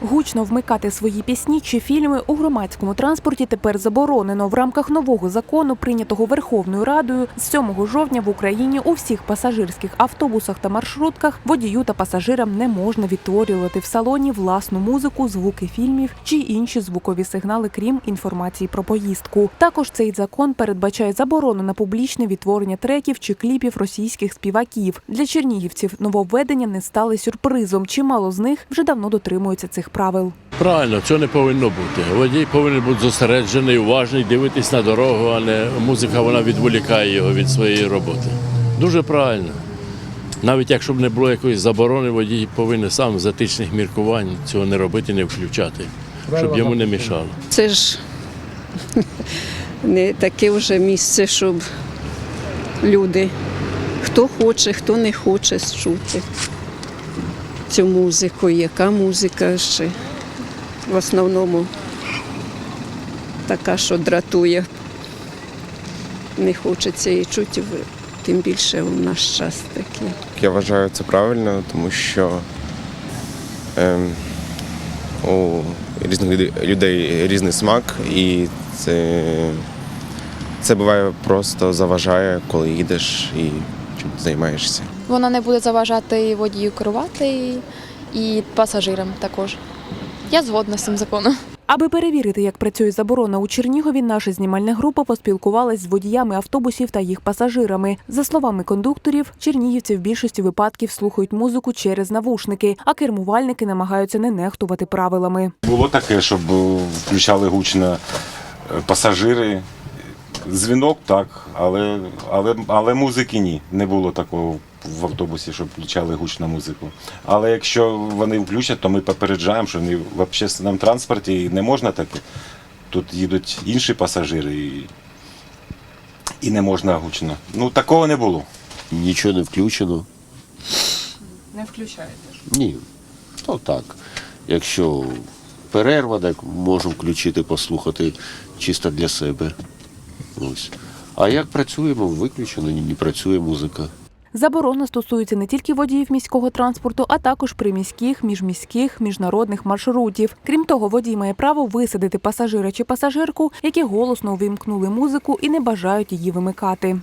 Гучно вмикати свої пісні чи фільми у громадському транспорті тепер заборонено. В рамках нового закону, прийнятого Верховною Радою, з 7 жовтня в Україні у всіх пасажирських автобусах та маршрутках водію та пасажирам не можна відтворювати в салоні власну музику, звуки фільмів чи інші звукові сигнали, крім інформації про поїздку. Також цей закон передбачає заборону на публічне відтворення треків чи кліпів російських співаків. Для чернігівців нововведення не стали сюрпризом. Чимало з них вже давно дотримуються цих правил. Правильно, цього не повинно бути. Водій повинен бути зосереджений, уважний, дивитись на дорогу, а не музика вона відволікає його від своєї роботи. Дуже правильно. Навіть якщо б не було якоїсь заборони, водій повинен сам з етичних міркувань цього не робити, не включати, щоб йому не мішало. Це ж не таке вже місце, щоб люди, хто хоче, хто не хоче чути цю музику, яка музика ще в основному така, що дратує. Не хочеться її чути, тим більше у наш час такий. Я вважаю це правильно, тому що ем, у різних людей- різний смак, і це, це буває просто заважає, коли їдеш і чим займаєшся. Вона не буде заважати водію керувати і пасажирам також. Я згодна з цим законом. Аби перевірити, як працює заборона у Чернігові, наша знімальна група поспілкувалась з водіями автобусів та їх пасажирами. За словами кондукторів, чернігівці в більшості випадків слухають музику через навушники, а кермувальники намагаються не нехтувати правилами. Було таке, щоб е, включали гучно е, пасажири. Дзвінок так, але, але, але музики ні. Не було такого в автобусі, щоб включали гучну музику. Але якщо вони включать, то ми попереджаємо, що вони в общественному транспорті не можна таке. Тут їдуть інші пасажири і, і не можна гучно. Ну такого не було. Нічого не включено. Не включаєте. Ні. Ну так. Якщо перерва, так можу включити, послухати чисто для себе. Ось. А як працюємо, виключено, не працює музика. Заборона стосується не тільки водіїв міського транспорту, а також приміських, міжміських, міжнародних маршрутів. Крім того, водій має право висадити пасажира чи пасажирку, які голосно увімкнули музику і не бажають її вимикати.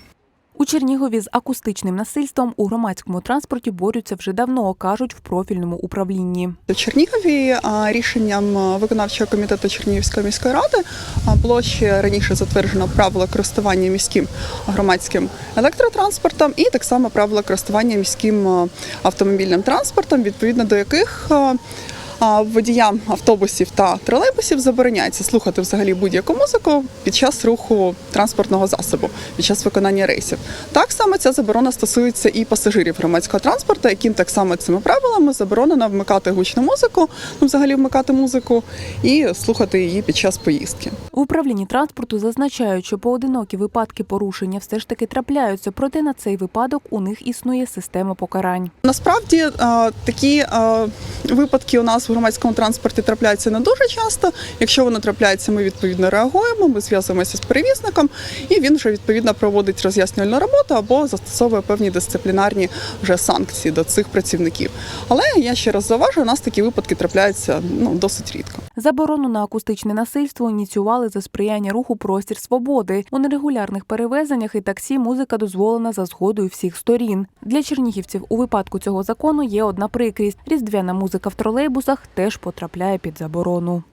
У Чернігові з акустичним насильством у громадському транспорті борються вже давно, кажуть в профільному управлінні. В Чернігові рішенням виконавчого комітету Чернігівської міської ради було ще раніше затверджено правила користування міським громадським електротранспортом і так само правила користування міським автомобільним транспортом, відповідно до яких водіям автобусів та тролейбусів забороняється слухати взагалі будь-яку музику під час руху транспортного засобу, під час виконання рейсів. Так само ця заборона стосується і пасажирів громадського транспорту, яким так само цими правилами заборонено вмикати гучну музику, ну взагалі вмикати музику і слухати її під час поїздки. Управлінні транспорту зазначають, що поодинокі випадки порушення все ж таки трапляються, проте на цей випадок у них існує система покарань. Насправді е, такі е, випадки у нас в громадському транспорті трапляються не дуже часто. Якщо вони трапляються, ми відповідно реагуємо. Ми зв'язуємося з перевізником, і він вже відповідно проводить роз'яснювальну роботу або застосовує певні дисциплінарні вже санкції до цих працівників. Але я ще раз зауважу, у нас такі випадки трапляються ну досить рідко. Заборону на акустичне насильство ініціювали за сприяння руху простір свободи. У нерегулярних перевезеннях і таксі музика дозволена за згодою всіх сторін. Для чернігівців у випадку цього закону є одна прикрість: різдвяна музика в тролейбусах теж потрапляє під заборону.